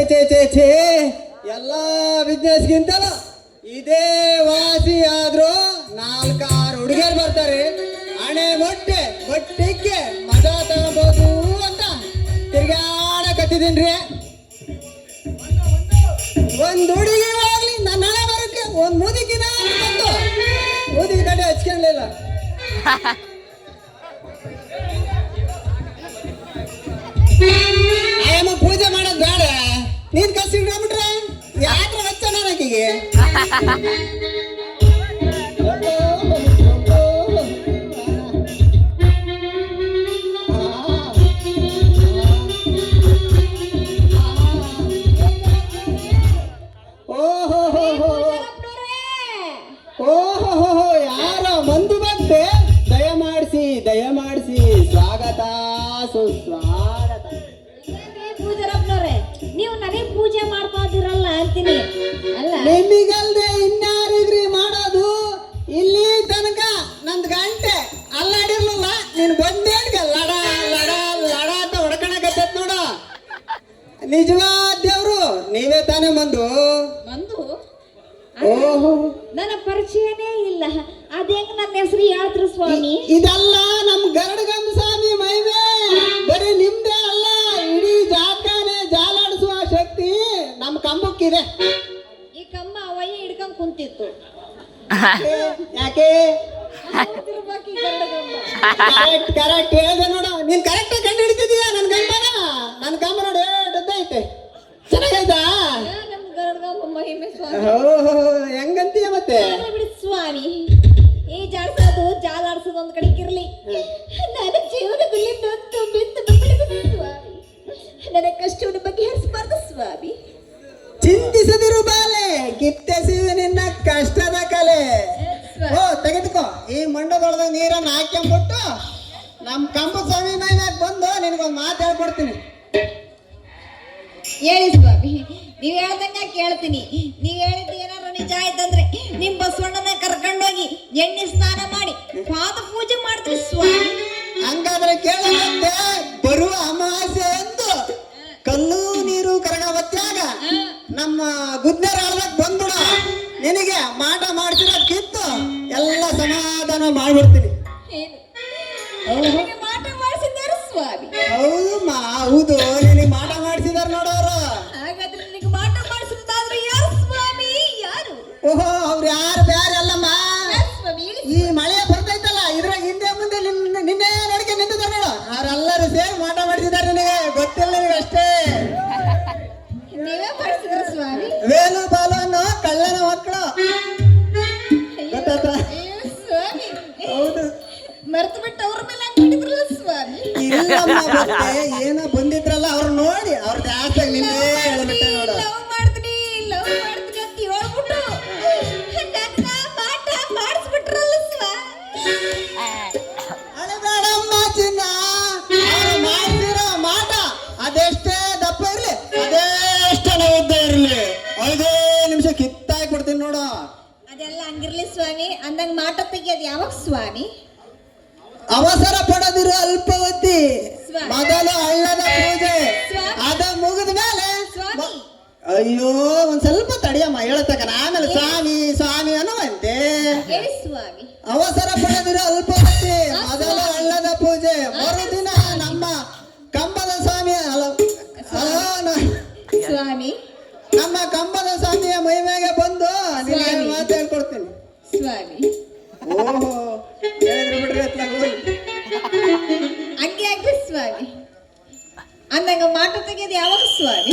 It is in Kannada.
ಛೇ, ಛೇ, ಛೇ. ಎಲ್ಲ ಬಿಸ್ನೆಸ್ಗಿಂತಲೂ ಇದೇ ವಾಸಿ ಆದ್ರೂ ನಾಲ್ಕಾರು ಹುಡುಗರು ಬರ್ತಾರೆ. ಹಣೆ ಮೊಟ್ಟೆ ಮೊಟ್ಟಿಗೆ ಮಜಾ ತಗೋಬಹುದು ಅಂತ ತಿರ್ಗಾಡಕತ್ತಿದ್ದೀನ್ರಿ ಒಂದು ಹುಡುಗಿ ಆಗ್ಲಿ ನನ್ನ ಹಣೆ ಬರುತ್ತೆ ಒಂದು ಮುದುಕಿನ ಮುದುಕಿ ಕಡೆ ಹಚ್ಕೊಳ್ಳಿಲ್ಲ ಆಯಮ್ಮ ಪೂಜೆ ಮಾಡೋದ್ ಬೇಡ. ನೀನ್ ಕಸಿ ಇಟ್ಕೊಂಡ್ಬಿಟ್ರೆ? ಯಾತ್ರ ಹಚ್ಚ ಓಹೋ ಯಾರ ಮಂದು ಬಂದೆ? ದಯ ಮಾಡಿಸಿ ದಯ ಮಾಡಿಸಿ ಸ್ವಾಗತ ಸುಸ್ವಾಗತ ನಿಮಗಲ್ದೆ ಇನ್ಯಾರಿಗ್ರಿ ಮಾಡೋದು? ಇಲ್ಲಿ ತನಕ ನಂದ್ ಗಂಟೆ ಅಲ್ಲಾಡಿರ್ಲಿಲ್ಲ. ನೀನು ಬಂದೇಡ್ಗ ಲಡ ಲಡ ಲಡ ಅಂತ ಹೊಡ್ಕಣಕತ್ತೈತ್ ನೋಡ. ನಿಜವಾದ ದೇವ್ರು ನೀವೇ ತಾನೇ ಬಂದು ಬಂದು ಓಹೋ. ನನ್ನ ಪರಿಚಯನೇ ಇಲ್ಲ. ಅದೇಂಗ್ ನನ್ನ ಹೆಸರು ಯಾತ್ರ ಸ್ವಾಮಿ? ಇದೆಲ್ಲ ನಮ್ ಗರಡಗಂಧ ಸ್ವಾಮಿ ಮೈವೆ ಯಾಕೆ? Correct correct. ಹೇಳ್ದೆ ನೋಡು ನೀನ್ ಕರೆಕ್ಟ್ ಕಂಡು ಹಿಡಿತಿದೀಯ ನನ್ ಗಂಟನ ನನ್ ಗಂಬ ನೋಡಿ ದೊಡ್ಡ ಐತೆ. ಚೆನ್ನಾಗೈತಾ? ಹೆಂಗಂತೀಯ ಮತ್ತೆ? ಸ್ವಾಮಿ ಈ ಜಾಡ್ಸೋದು ಜಾಲಾಡ್ಸೋದು ಒಂದ್ ಕಡೆ ಇರ್ಲಿ ನನ್ನ ಜೀವನದಲ್ಲಿ ನೊಂದು ಬಿದ್ದು ಬಿದ್ದು ಸ್ವಾಮಿ. ನನ್ನ ಕಷ್ಟವನ್ನು ಬಗೆಹರಿಸಬಾರ್ದು ಸ್ವಾಮಿ. ಚಿಂತಿಸದಿರು ಬಾಲೆ ಕಿತ್ತೆಸಿದ ಈ ಮಂಡದೊಳದ ನೀರನ್ನು ಹಾಕ್ಕೊಂಡ್ಬಿಟ್ಟು ನಮ್ಮ ಕಂಬ ಸ್ವಾಮಿ ಮೈನಾಗ ಬಂದು ನಿನಗೊಂದು ಮಾತು ಹೇಳ್ಕೊಡ್ತೀನಿ. ಹೇಳಿ ಸ್ವಾಮಿ ನೀವ್ ಹೇಳ್ದಂಗ ಕೇಳ್ತೀನಿ. ನೀವ್ ಹೇಳಿದ್ದು ಏನಾರ ನಿಜ ಆಯ್ತಂದ್ರೆ ನಿಮ್ ಬಸವಣ್ಣನ ಕರ್ಕೊಂಡೋಗಿ ಎಣ್ಣೆ ಸ್ನಾನ ಮಾಡಿ ಪಾದ ಪೂಜೆ ಮಾಡ್ತೀವಿ ಸ್ವಾಮಿ. ಹಂಗಾದ್ರೆ ಕೇಳಂತೆ ಬರುವ ಅಮಾಸೆ ಎಂದು ಕಲ್ಲು ನೀರು ಕರಗವತ್ಯಾಗ ನಮ್ಮ ಗುದ್ನರ ಬಂದ್ಬಿಡ. ನಿನಗೆ ಮಾಟ ಕಿತ್ತು ಎಲ್ಲ ಸಮಾಧಾನ ಮಾಡ್ಬಿಡ್ತೀನಿ. ನಿನ್ನೆ ಹೇಳ್ಬಿಟ್ಟೆ ನೋಡು. ಲವ್ ಮಾಡ್ತೀನಿ ಲವ್ ಮಾಡ್ತೀನಿ ಅಂತ ಹೇಳ್ಬಿಟ್ಟು ನನ್ನ ಮಾಟ ಮಾಡಿಸ್ಬಿಟ್ರಲ್ಲ ಸ್ವಾಮಿ ಅಳಬೇಡಮ್ಮ ಚಿನ್ನ. ಅವ್ರು ಮಾಡ್ತಿರೋ ಮಾಟ ಅದೆಷ್ಟೇ ದಪ್ಪ ಇರ್ಲಿ ಅದೆಷ್ಟೇ ಉದ್ದ ಇರ್ಲಿ. ಐದೇ ನಿಮಿಷ ಕಿತ್ತಾಕಿ ಕೊಡ್ತೀನಿ ನೋಡು. ಅದೆಲ್ಲ ಹಂಗಿರ್ಲಿ ಸ್ವಾಮಿ ಅಂದಂಗ ಮಾಟ ತೆಗಿಯೋದು ಯಾವಾಗ ಸ್ವಾಮಿ? ಅವಸರ ಪಡೋದಿರು ಅಲ್ಪವತಿ. ಮೊದಲು ಹಳ್ಳದ ಪೂಜೆ. ಅದ ಮುಗಿದ ಮೇಲೆ ಅಯ್ಯೋ ಒಂದ್ ಸ್ವಲ್ಪ ತಡಿಯಮ್ಮ ಹೇಳ್ತಕ್ಕನ ಆಮೇಲೆ ಸ್ವಾಮಿ ಸ್ವಾಮಿ ಅನ್ನುವಂತೆ. ಅವಸರ ಪಡೆದಿರೋ ಅಲ್ಪವತಿ ಮೊದಲು ಹಳ್ಳದ ಪೂಜೆ ಮರುದಿನ ನಮ್ಮ ಕಂಬದ ಸ್ವಾಮಿ ಸ್ವಾಮಿ. ನಮ್ಮ ಕಂಬದ ಸ್ವಾಮಿಯ ಮಹಿಮೆಗೆ ಬಂದು. ಮಾತು ಹೇಳ್ಕೊಡ್ತೀನಿ. ಸ್ವಾಮಿ. ಓಹೋ ಹೇಳಿದ್ರು ಬಿಡ್ರಿ ಅತ್ಲಾಗ ಹಂಗೆ ಆಗ್ಲಿ ಸ್ವಾಮಿ. ಅಂದಂಗ ಮಾಟ ತೆಗಿಯೋದು ಯಾವಾಗ ಸ್ವಾಮಿ?